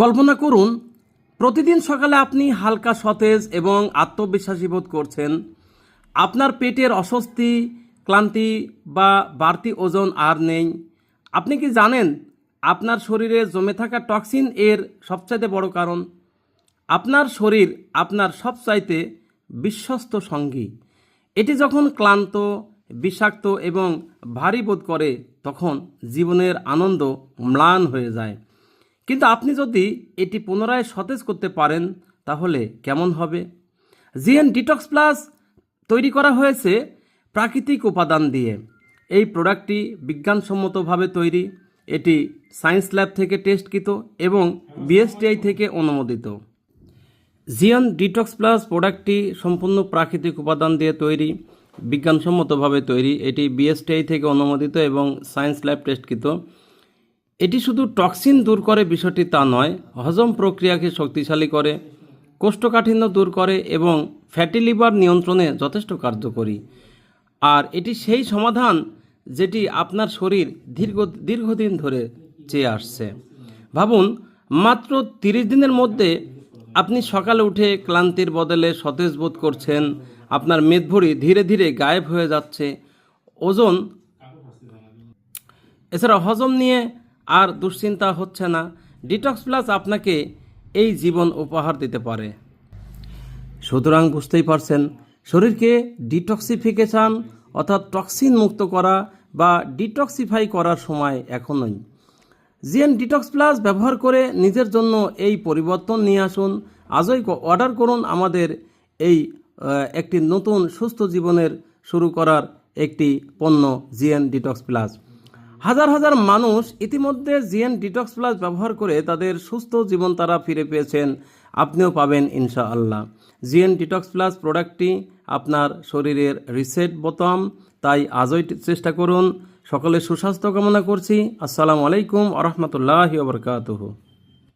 কল্পনা করুন, প্রতিদিন সকালে আপনি হালকা সতেজ এবং আত্মবিশ্বাসী বোধ করছেন। আপনার পেটের অস্বস্তি, ক্লান্তি বা বাড়তি ওজন আর নেই। আপনি কি জানেন, আপনার শরীরে জমে থাকা টক্সিন এর সবচাইতে বড় কারণ? আপনার শরীর আপনার সবচাইতে বিশ্বস্ত সঙ্গী। এটি যখন ক্লান্ত, বিষাক্ত এবং ভারী বোধ করে, তখন জীবনের আনন্দ ম্লান হয়ে যায়। কিন্তু আপনি যদি এটি পুনরায় সতেজ করতে পারেন, তাহলে কেমন হবে? জিএন ডিটক্স প্লাস তৈরি করা হয়েছে প্রাকৃতিক উপাদান দিয়ে। এই প্রোডাক্টটি বিজ্ঞানসম্মতভাবে তৈরি। এটি সায়েন্স ল্যাব থেকে টেস্টকৃত এবং বিএসটিআই থেকে অনুমোদিত। জিয়ান ডিটক্স প্লাস প্রোডাক্টটি সম্পূর্ণ প্রাকৃতিক উপাদান দিয়ে তৈরি, বিজ্ঞানসম্মতভাবে তৈরি। এটি বিএসটিআই থেকে অনুমোদিত এবং সায়েন্স ল্যাব টেস্টকৃত। এটি শুধু টক্সিন দূর করে বিষয়টি তা নয়, হজম প্রক্রিয়াকে শক্তিশালী করে, কোষ্ঠকাঠিন্য দূর করে এবং ফ্যাটি লিভার নিয়ন্ত্রণে যথেষ্ট কার্যকরী। আর এটি সেই সমাধান যেটি আপনার শরীর দীর্ঘ, দীর্ঘদিন ধরে চেয়ে আসছে। ভাবুন, মাত্র তিরিশ দিনের মধ্যে আপনি সকালে উঠে ক্লান্তির বদলে সতেজ বোধ করছেন, আপনার মেদভরি ধীরে ধীরে গায়েব হয়ে যাচ্ছে, ওজন এছাড়া হজম নিয়ে আর দুশ্চিন্তা হচ্ছে না। ডিটক্স প্লাস আপনাকে এই জীবন উপহার দিতে পারে। সুতরাং বুঝতেই পারছেন, শরীরকে ডিটক্সিফিকেশন অর্থাৎ টক্সিন মুক্ত করা বা ডিটক্সিফাই করার সময় এখনই। জিএন ডিটক্স প্লাস ব্যবহার করে নিজের জন্য এই পরিবর্তন নিয়ে আসুন। আজই অর্ডার করুন আমাদের এই একটি নতুন সুস্থ জীবনের শুরু করার একটি পণ্য জিএন ডিটক্স প্লাস হাজার হাজার মানুষ ইতিমধ্যে জিএন ডিটক্স প্লাস ব্যবহার করে তাদের সুস্থ জীবন তারা ফিরে পেয়েছেন। আপনিও পাবেন ইনশাআল্লাহ। জিএন ডিটক্স প্লাস প্রোডাক্টটি আপনার শরীরের রিসেট বোতাম, তাই আজই চেষ্টা করুন। সকলে সুস্বাস্থ্য কামনা করছি। আসসালামু আলাইকুম আরহামতুল্লাহ বরকাতহ।